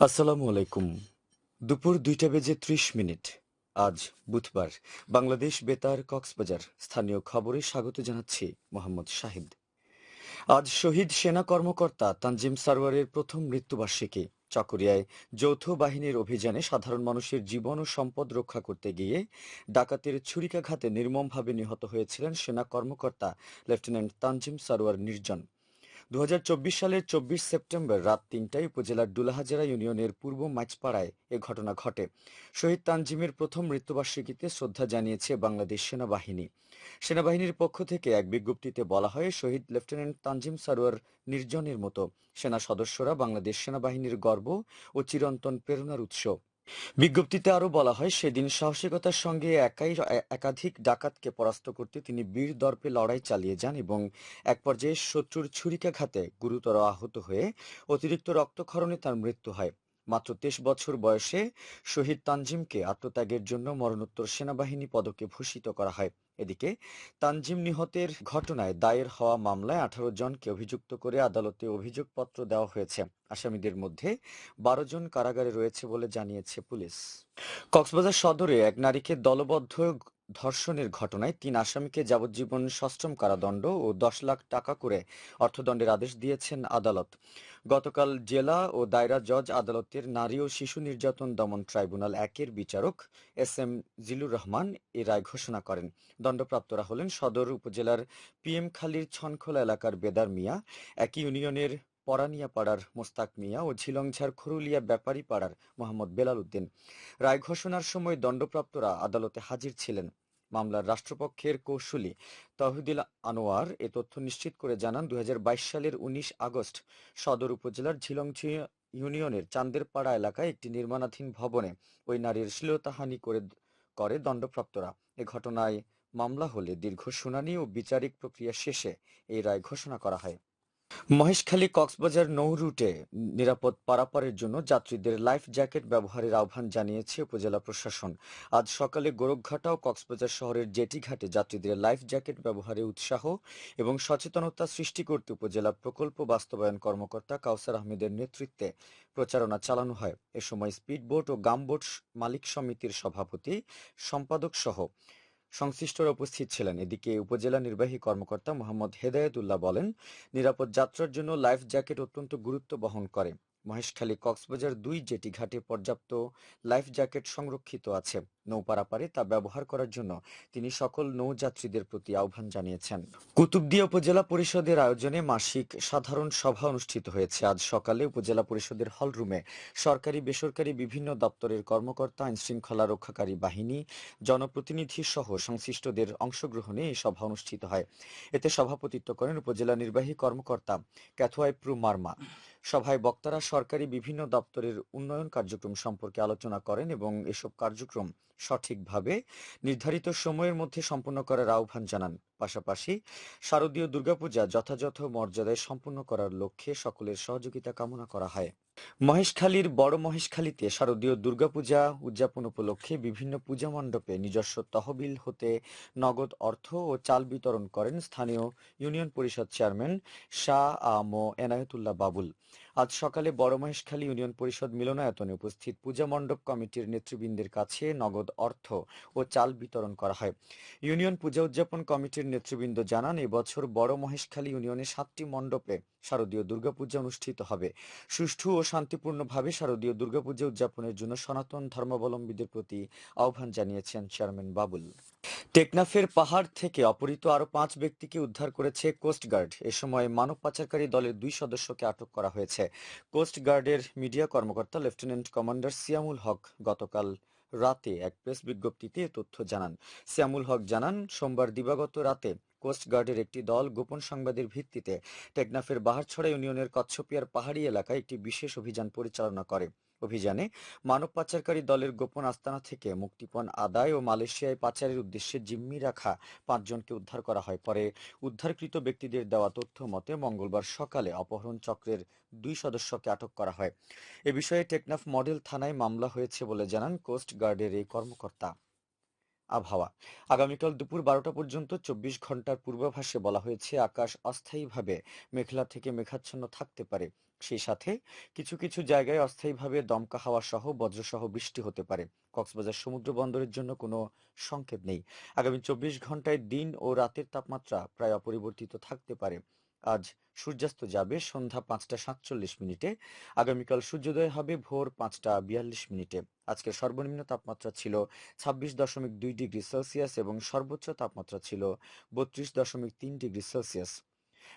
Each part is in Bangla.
আসসালামু আলাইকুম। দুপুর দুইটা বেজে ত্রিশ মিনিট। আজ বুধবার। বাংলাদেশ বেতার কক্সবাজার। স্থানীয় খবরে স্বাগত জানাচ্ছি মোহাম্মদ শাহিদ। আজ শহীদ সেনা কর্মকর্তা তানজিম সারওয়ারের প্রথম মৃত্যুবার্ষিকী। চকরিয়ায় যৌথ বাহিনীর অভিযানে সাধারণ মানুষের জীবন ও সম্পদ রক্ষা করতে গিয়ে ডাকাতের ছুরিকাঘাতে নির্মমভাবে নিহত হয়েছিলেন সেনা কর্মকর্তা লেফটেন্যান্ট তানজিম সারওয়ার নির্জন। দু হাজার চব্বিশ সালের চব্বিশ সেপ্টেম্বর রাত তিনটায় উপজেলার ডুলাহাজারা ইউনিয়নের পূর্ব মাইচপাড়ায় এ ঘটনা ঘটে। শহীদ তানজিমের প্রথম মৃত্যুবার্ষিকীতে শ্রদ্ধা জানিয়েছে বাংলাদেশ সেনাবাহিনী। সেনাবাহিনীর পক্ষ থেকে এক বিজ্ঞপ্তিতে বলা হয়, শহীদ লেফটেন্যান্ট তানজিম সারোয়ার নির্জনের মতো সেনা সদস্যরা বাংলাদেশ সেনাবাহিনীর গর্ব ও চিরন্তন প্রেরণার উৎস। বিজ্ঞপ্তিতে আরও বলা হয়, সেদিন সাহসিকতার সঙ্গে একাই একাধিক ডাকাতকে পরাস্ত করতে তিনি বীর দর্পে লড়াই চালিয়ে যান এবং এক পর্যায়ে শত্রুর ছুরিকাঘাতে গুরুতর আহত হয়ে অতিরিক্ত রক্তক্ষরণে তার মৃত্যু হয়। মাত্র তেইশ বছর বয়সে শহীদ তানজিমকে আত্মত্যাগের জন্য মরণোত্তর সেনাবাহিনী পদকে ভূষিত করা হয়। এদিকে, তানজিম নিহতের ঘটনায় দায়ের হওয়া মামলায় আঠারো জনকে অভিযুক্ত করে আদালতে অভিযোগপত্র দেওয়া হয়েছে। আসামিদের মধ্যে বারো জন কারাগারে রয়েছে বলে জানিয়েছে পুলিশ। কক্সবাজার সদরে এক নারীকে দলবদ্ধ ধর্ষণের ঘটনায় তিন আসামিকে যাবজ্জীবন সশ্রম কারাদণ্ড ও দশ লাখ টাকা করে অর্থদণ্ডের আদেশ দিয়েছেন আদালত। গতকাল জেলা ও দায়রা জজ আদালতের নারী ও শিশু নির্যাতন দমন ট্রাইব্যুনাল একের বিচারক এস এম জিলুর রহমান এ রায় ঘোষণা করেন। দণ্ডপ্রাপ্তরা হলেন সদর উপজেলার পিএম খালির ছনখোলা এলাকার বেদার মিয়া, একই ইউনিয়নের পরানিয়া পাড়ার মোস্তাক মিয়া ও ঝিলংঝার খরুলিয়া ব্যাপারী পাড়ার মোহাম্মদ বেলাল উদ্দিন। রায় ঘোষণার সময় দণ্ডপ্রাপ্তরা আদালতে হাজির ছিলেন। মামলার রাষ্ট্রপক্ষের কৌশলী তহিদুল আনোয়ার এ তথ্য নিশ্চিত করে জানান দু হাজার বাইশ সালের উনিশ আগস্ট সদর উপজেলার ঝিলংঝি ইউনিয়নের চান্দেরপাড়া এলাকায় একটি নির্মাণাধীন ভবনে ওই নারীর শ্লীলতাহানি করে করে দণ্ডপ্রাপ্তরা। এ ঘটনায় মামলা হলে দীর্ঘ শুনানি ও বিচারিক প্রক্রিয়া শেষে এই রায় ঘোষণা করা হয়। মহেশখালী কক্সবাজার নৌ রুটে নিরাপদ পারাপারের জন্য যাত্রীদের লাইফ জ্যাকেট ব্যবহারের আহ্বান জানিয়েছে উপজেলা প্রশাসন। আজ সকালে গোরখঘাটা ও কক্সবাজার শহরের জেটি ঘাটে যাত্রীদের লাইফ জ্যাকেট ব্যবহারে উৎসাহ এবং সচেতনতা সৃষ্টি করতে উপজেলা প্রকল্প বাস্তবায়ন কর্মকর্তা কাউসার আহমেদের নেতৃত্বে প্রচারণা চালানো হয়। এ সময় স্পিডবোট ও গামবোট মালিক সমিতির সভাপতি, সম্পাদক সহ সংশ্লিষ্টরা উপস্থিত ছিলেন। এদিকে উপজেলা নির্বাহী কর্মকর্তা মোহাম্মদ হেদায়তুল্লাহ বলেন, নিরাপদ যাত্রার জন্য লাইফ জ্যাকেট অত্যন্ত গুরুত্ব বহন করে। মহেশখালী কক্সবাজার দুই জেটি ঘাটে পর্যাপ্ত লাইফ জ্যাকেট সংরক্ষিত আছে। নৌ পারাপারে তা ব্যবহার করার জন্য তিনি সকল নৌযাত্রীদের প্রতি আহ্বান জানিয়েছেন। কুতুবদিয়া উপজেলা পরিষদের আয়োজনে মাসিক সাধারণ সভা অনুষ্ঠিত হয়েছে। আজ সকালে উপজেলা পরিষদের হলরুমে সরকারি, বেসরকারি বিভিন্ন দপ্তরের কর্মকর্তা আইন শৃঙ্খলা রক্ষাকারী বাহিনী, জনপ্রতিনিধি সহ সংশ্লিষ্টদের অংশগ্রহণে এই সভা অনুষ্ঠিত হয়। এতে সভাপতিত্ব করেন উপজেলা নির্বাহী কর্মকর্তা ক্যাথোয়াই প্রু মার্মা। সভায় বক্তারা সরকারি বিভিন্ন দপ্তরের উন্নয়ন কার্যক্রম সম্পর্কে আলোচনা করেন এবং এসব কার্যক্রম সঠিকভাবে নির্ধারিত সময়ের মধ্যে সম্পন্ন করার আহ্বান জানান। পাশাপাশি শারদীয় দুর্গাপূজা যথাযথ মর্যাদায় সম্পন্ন করার লক্ষ্যে সকলের সহযোগিতা কামনা করা হয়। মহেশখালীর বড় মহেশখালীতে শারদীয় দুর্গাপূজা উদযাপন উপলক্ষে বিভিন্ন পূজা মণ্ডপে নিজস্ব তহবিল হতে নগদ অর্থ ও চাল বিতরণ করেন স্থানীয় ইউনিয়ন পরিষদ চেয়ারম্যান শাহ আম এনায়েতুল্লাহ বাবুল। আজ সকালে বড় মহেশখালী ইউনিয়ন পরিষদ মিলনায়তনে উপস্থিত পূজা মণ্ডপ কমিটির নেতৃবৃন্দের কাছে নগদ অর্থ ও চাল বিতরণ করা হয়। ইউনিয়ন পূজা উদযাপন কমিটির নেতৃবৃন্দ জানান, এবছর বড় মহেশখালী ইউনিয়নে সাতটি মণ্ডপে শারদীয় দুর্গাপূজা অনুষ্ঠিত হবে। সুষ্ঠু ও শান্তিপূর্ণভাবে শারদীয় দুর্গাপূজা উদযাপনের জন্য সনাতন ধর্মাবলম্বীদের প্রতি আহ্বান জানিয়েছেন চেয়ারম্যান বাবুল। টেকনাফের পাহাড় থেকে অপহৃত আরও পাঁচ ব্যক্তিকে উদ্ধার করেছে কোস্টগার্ড এ সময় মানব পাচারকারী দলের দুই সদস্যকে আটক করা হয়েছে। কোস্টগার্ডের মিডিয়া কর্মকর্তা লেফটেন্যান্ট কমান্ডার সিয়ামুল হক গতকাল রাতে এক প্রেস বিজ্ঞপ্তিতে তথ্য জানান। শ্যামুল হক জানান, সোমবার দিবাগত রাতে কোস্টগার্ডের একটি দল গোপন সংবাদের ভিত্তিতে টেকনাফের বাহারছড়া ইউনিয়নের কচ্ছপিয়ার পাহাড়ি এলাকায় একটি বিশেষ অভিযান পরিচালনা করে। অভিযানে মানব পাচারকারী দলের গোপন আস্তানা থেকে মুক্তিপণ আদায় ও মালয়েশিয়ায় পাচারের উদ্দেশ্যে জিম্মি রাখা পাঁচজনকে উদ্ধার করা হয়। পরে উদ্ধারকৃত ব্যক্তিদের দেওয়া তথ্য মতে মঙ্গলবার সকালে অপহরণ চক্রের দুই সদস্যকে আটক করা হয়। এ বিষয়ে টেকনাফ মডেল থানায় মামলা হয়েছে বলে জানান কোস্ট গার্ডের এই কর্মকর্তা। আবহাওয়া। আগামীকাল দুপুর বারোটা পর্যন্ত চব্বিশ ঘণ্টার পূর্বাভাসে বলা হয়েছে, আকাশ অস্থায়ীভাবে মেঘলা থেকে মেঘাচ্ছন্ন থাকতে পারে। সেই সাথে কিছু কিছু জায়গায় অস্থায়ীভাবে দমকা হাওয়া সহ বজ্রসহ বৃষ্টি হতে পারে। কক্সবাজার সমুদ্র বন্দরের জন্য কোনো সংকেত নেই। আগামী চব্বিশ ঘন্টায় দিন ও রাতের তাপমাত্রা প্রায় অপরিবর্তিত থাকতে পারে। আজ সূর্যাস্ত যাবে সন্ধ্যা পাঁচটা সাতচল্লিশ মিনিটে। আগামীকাল সূর্যোদয় হবে ভোর পাঁচটা বিয়াল্লিশ মিনিটে। আজকের সর্বনিম্ন তাপমাত্রা ছিল ছাব্বিশ দশমিক দুই ডিগ্রি সেলসিয়াস এবং সর্বোচ্চ তাপমাত্রা ছিল বত্রিশ দশমিক তিন ডিগ্রি সেলসিয়াস।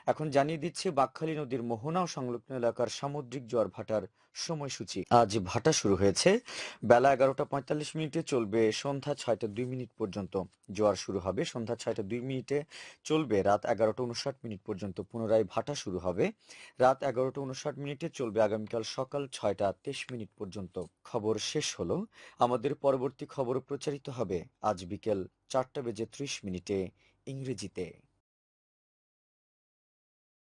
এখন জানিয়ে দিচ্ছে বাকখালী নদীর মোহনা সংলগ্ন এলাকার সামুদ্রিক জোয়ার ভাটার সময়সূচি। আজ ভাটা শুরু হয়েছে। বেলা এগারোটা পঁয়তাল্লিশ মিনিটে চলবে সন্ধ্যা ছয়টা দুই মিনিট পর্যন্ত। জোয়ার শুরু হবে সন্ধ্যা ছয়টা দুই মিনিটে চলবে। রাত এগারোটা উনষাট মিনিট পর্যন্ত পুনরায় ভাটা শুরু হবে। রাত এগারোটা উনষাট মিনিটে চলবে আগামীকাল সকাল ছয়টা তেইশ মিনিট পর্যন্ত। খবর শেষ হলো। আমাদের পরবর্তী খবর প্রচারিত হবে আজ বিকেল চারটা বেজে ত্রিশ মিনিটে ইংরেজিতে।